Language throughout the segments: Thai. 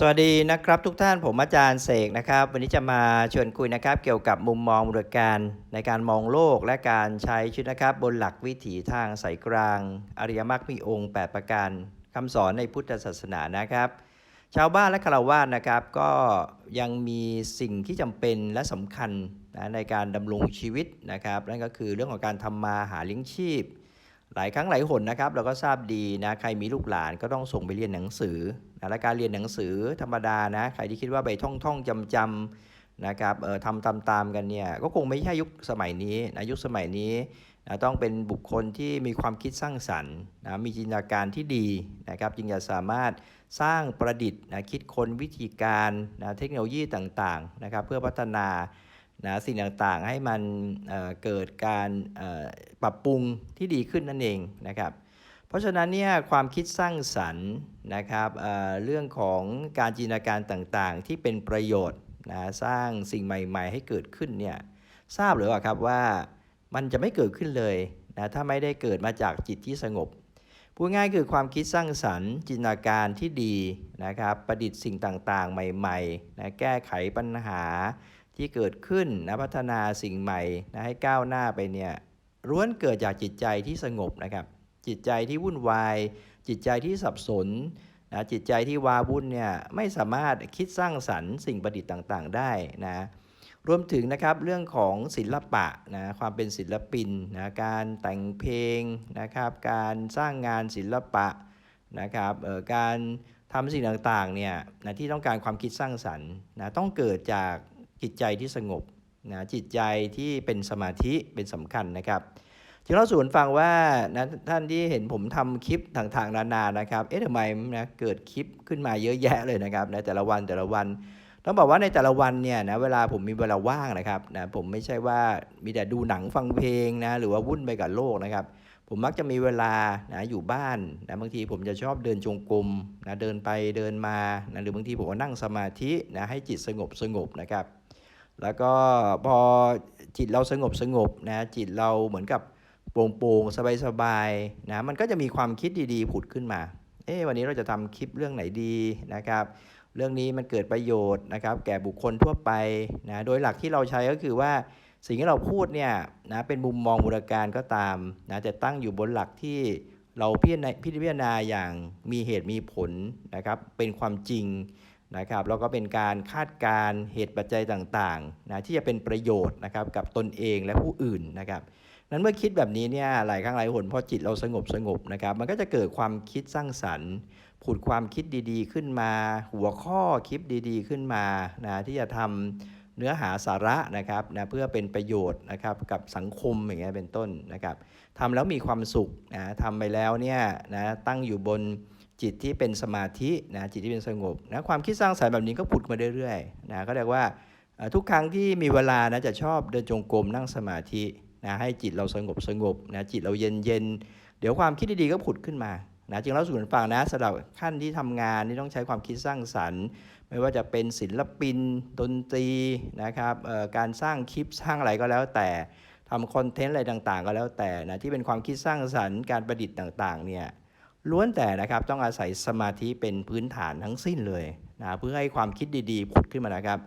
สวัสดีนะครับทุกท่านผมอาจารย์เสกนะครับ วันนี้จะมาชวนคุยนะครับ เกี่ยวกับมุมมองบริการในการมองโลกและการใช้ชีวิตนะครับ บนหลักวิถีทางสายกลาง อริยมรรคมีองค์ 8 ประการคำสอนในพุทธศาสนานะครับ ชาวบ้านและคารวะนะครับ ก็ยังมีสิ่งที่จำเป็นและสำคัญนะในการดำรงชีวิตนะครับนั่นก็คือเรื่องของการทำมาหาเลี้ยงชีพ หลายครั้งหลายหนนะครับเราก็ทราบดีนะใครมีลูกหลานก็ต้องส่งไปเรียนหนังสือนะและการเรียนหนังสือธรรมดานะใครที่คิดว่าไปท่องท่องจำจำนะครับเออทำตามตามๆกันเนี่ยก็คงไม่ใช่ยุคสมัยนี้นะยุคสมัยนี้นะต้องเป็นบุคคลที่มีความคิดสร้างสรรค์นะมีจินตนาการที่ดีนะครับจึงจะสามารถสร้างประดิษฐ์นะคิดค้นวิธีการนะเทคโนโลยีต่างๆนะครับเพื่อพัฒนา นะสิ่งต่างๆให้มันเเกิดการปรับปรุงที่ดีขึ้นนั่นเองนะครับ เพราะฉะนั้นเนี่ยความคิดสร้างสรรค์นะครับเเรื่องของการจินตนาการต่างๆ ที่เป็นประโยชน์นะสร้างสิ่งใหม่ ๆ ให้เกิดขึ้นเนี่ยทราบหรือเปล่าครับว่ามันจะไม่เกิดขึ้นเลยนะถ้าไม่ได้เกิดมาจากจิตที่สงบพูดง่ายคือความคิดสร้างสรรค์จินตนาการที่ดีนะครับ ประดิษฐ์สิ่งต่างๆ ใหม่ๆนะแก้ไขปัญหา ที่เกิดขึ้นนะพัฒนาสิ่งใหม่นะให้ก้าวหน้าไปเนี่ยล้วนเกิดจากจิตใจที่สงบนะครับ จิตใจที่วุ่นวาย จิตใจที่สับสนนะจิตใจที่วาวุ่นเนี่ยไม่สามารถคิดสร้างสรรค์สิ่งประดิษฐ์ต่างๆ ได้นะรวมถึงนะครับเรื่องของศิลปะนะความเป็นศิลปินนะการแต่งเพลงนะครับการสร้างงานศิลปะนะครับเออการทำสิ่งต่างๆเนี่ยนะที่ต้องการความคิดสร้างสรรค์นะต้องเกิดจาก จิตใจที่สงบนะจิตใจที่เป็นสมาธิเป็นสำคัญนะครับจึงเล่าสูนฟังว่านะท่านที่เห็นผมทำคลิปต่างๆนานานะครับ เอ๊ะทำไมนะเกิดคลิปขึ้นมาเยอะแยะเลยนะครับในแต่ละวันแต่ละวัน ต้องบอกว่าในแต่ละวันเนี่ยนะเวลาผมมีเวลาว่างนะครับนะผมไม่ใช่ว่ามีแต่ดูหนังฟังเพลงนะหรือว่าวุ่นไปกับโลกนะครับ ผมมักจะมีเวลานะอยู่บ้านนะบางทีผมจะชอบเดินจงกรมนะเดินไปเดินมานะหรือบางทีผมก็นั่งสมาธินะให้จิตสงบสงบนะครับ แล้วก็พอจิตเราสงบสงบนะจิตเราเหมือนกับโปร่งโปร่งสบายสบายนะมันก็จะมีความคิดดีๆผุดขึ้นมา เอ๊ะวันนี้เราจะทำคลิปเรื่องไหนดีนะครับ เรื่องนี้มันเกิดประโยชน์นะครับ แก่บุคคลทั่วไปนะโดยหลักที่เราใช้ก็คือว่าสิ่งที่เราพูดเนี่ยนะเป็นมุมมองบูรการก็ตามนะแต่ตั้งอยู่บนหลักที่เราพิจารณาอย่างมีเหตุมีผลนะครับ เป็นความจริง นะครับแล้วก็เป็นการคาดการณ์เหตุปัจจัยต่างๆนะที่จะเป็นประโยชน์นะครับกับตนเองและผู้อื่นนะครับนั้นเมื่อคิดแบบนี้เนี่ยหลายครั้งหลายหนพอจิตเราสงบสงบนะครับ มันก็จะเกิดความคิดสร้างสรรค์ผุดความคิดดีๆ ขึ้นมา หัวข้อคลิปดีๆ ขึ้นมานะที่จะทำเนื้อหาสาระนะครับนะเพื่อเป็นประโยชน์นะครับกับสังคมอย่างเงี้ยเป็นต้นนะครับทำแล้วมีความสุขนะทำไปแล้วเนี่ยนะตั้งอยู่บน จิตที่เป็นสมาธินะจิตที่เป็นสงบนะความคิดสร้างสรรค์แบบนี้ก็ผุดมาเรื่อยๆนะก็เรียกว่าทุกครั้งที่มีเวลานะจะชอบเดินจงกรมนั่งสมาธินะให้จิตเราสงบสงบนะจิตเราเย็นเย็นเดี๋ยวความคิดดีๆก็ผุดขึ้นมานะจึงเล่าสู่กันฟังนะสำหรับขั้นที่ทำงานที่ต้องใช้ความคิดสร้างสรรค์ ไม่ว่าจะเป็นศิลปินดนตรีนะครับเอ่อการสร้างคลิปสร้างอะไรก็แล้วแต่ทำคอนเทนต์อะไรต่างๆ ก็แล้วแต่นะที่เป็นความคิดสร้างสรรค์การประดิษฐ์ต่างๆเนี่ย ล้วนแต่นะครับต้องอาศัยสมาธิเป็นพื้นฐานทั้งสิ้นเลยนะเพื่อให้ความคิดดีๆผุดขึ้นมานะครับ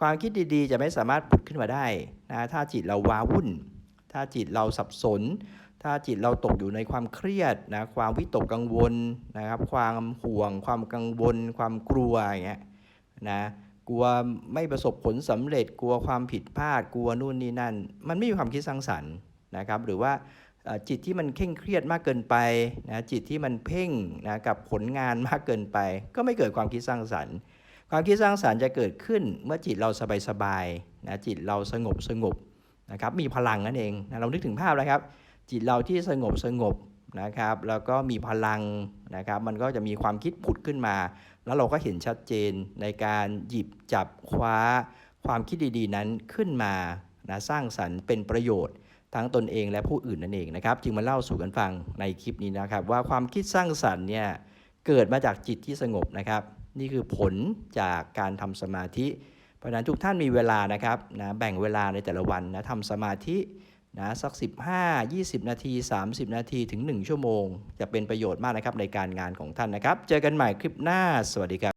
ความคิดดีๆ จะไม่สามารถผุดขึ้นมาได้นะถ้าจิตเราว้าวุ่น ถ้าจิตเราสับสน ถ้าจิตเราตกอยู่ในความเครียดนะความวิตกกังวลนะครับ ความห่วง ความกังวล ความกลัวอย่างเงี้ยนะกลัวไม่ประสบผลสำเร็จกลัวความผิดพลาดกลัวนู่นนี่นั่น มันไม่มีความคิดสร้างสรรค์นะครับ หรือว่า จิตที่มันเคร่งเครียดมากเกินไปนะจิตที่มันเพ่งนะกับผลงานมากเกินไป ก็ไม่เกิดความคิดสร้างสรรค์ ความคิดสร้างสรรค์จะเกิดขึ้นเมื่อจิตเราสบายๆนะจิตเราสงบสงบนะครับมีพลังนั่นเองนะเรานึกถึงภาพแล้วครับ จิตเราที่สงบสงบนะครับแล้วก็มีพลังนะครับมันก็จะมีความคิดผุดขึ้นมา แล้วเราก็เห็นชัดเจนในการหยิบจับคว้าความคิดดีๆ นั้นขึ้นมานะสร้างสรรค์เป็นประโยชน์ ทั้งตนเองและผู้อื่นนั่นเองนะครับ จึงมาเล่าสู่กันฟังในคลิปนี้นะครับ ว่าความคิดสร้างสรรค์เนี่ยเกิดมาจากจิตที่สงบนะครับ นี่คือผลจากการทำสมาธิ เพราะฉะนั้นทุกท่านมีเวลานะครับนะแบ่งเวลาในแต่ละวันนะทำสมาธินะสัก 15 20 นาที 30 นาทีถึง 1 ชั่วโมง จะเป็นประโยชน์มากนะครับในการงานของท่านนะครับ เจอกันใหม่คลิปหน้า สวัสดีครับ